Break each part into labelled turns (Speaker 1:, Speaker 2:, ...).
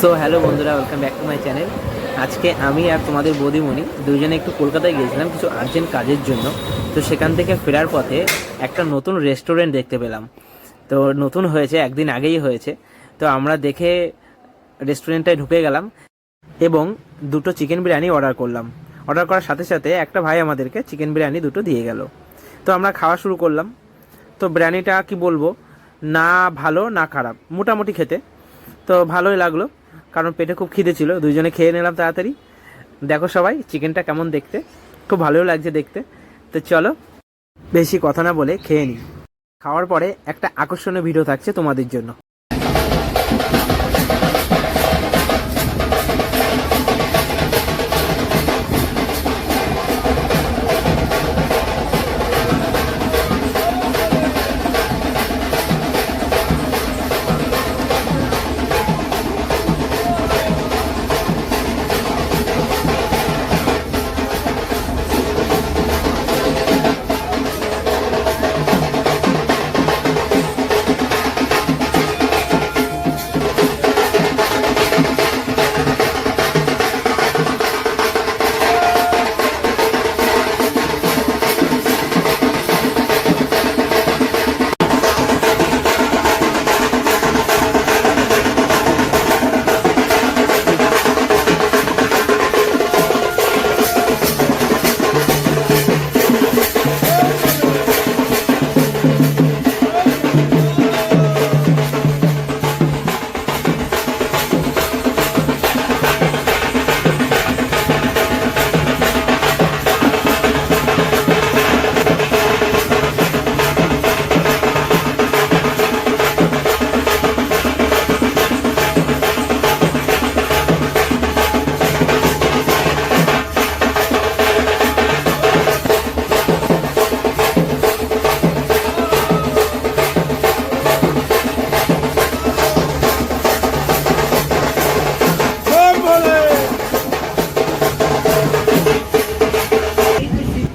Speaker 1: So hello বন্ধুরা welcome back to my channel আজকে আমি আর তোমাদের বৌদিমণি দুজনে একটু কলকাতায় গিয়েছিলাম কিছু আর্জেন্ট কাজের জন্য। তো সেখান থেকে ফেরার পথে একটা নতুন রেস্টুরেন্ট দেখতে পেলাম। তো নতুন হয়েছে, একদিন আগেই হয়েছে। তো আমরা দেখে রেস্টুরেন্টটায় ঢুকে গেলাম এবং দুটো চিকেন বিরিয়ানি অর্ডার করলাম। অর্ডার করার সাথে সাথে একটা ভাই আমাদেরকে চিকেন বিরিয়ানি দুটো দিয়ে গেল। তো আমরা খাওয়া শুরু করলাম। তো বিরিয়ানিটা কি বলব, না ভালো, না খারাপ, মোটামুটি খেতে। তো ভালোই লাগল। কারণ পেটে খুব খিদে ছিল, দুইজনে খেয়ে নিলাম তাড়াতাড়ি। দেখো সবাই, চিকেনটা কেমন দেখতে? খুব ভালোও লাগছে দেখতে। তো চলো, বেশি কথা না বলে খেয়ে নিই খাওয়ার পরে একটা আকর্ষণীয় ভিডিও থাকছে তোমাদের জন্য।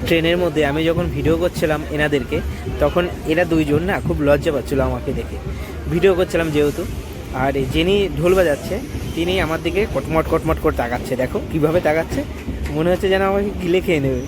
Speaker 1: ট্রেনের মধ্যে আমি যখন ভিডিও করছিলাম এনাদেরকে, তখন এরা দুইজন না খুব লজ্জা পাচ্ছিলো আমাকে দেখে। ভিডিও করছিলাম যেহেতু, আর যিনি ঢোল বাজাচ্ছে, তিনি আমার দিকে কটমট কটমট করে তাকাচ্ছে। দেখো কীভাবে তাকাচ্ছে, মনে হচ্ছে যেন আমাকে গিলে খেয়ে নেবে।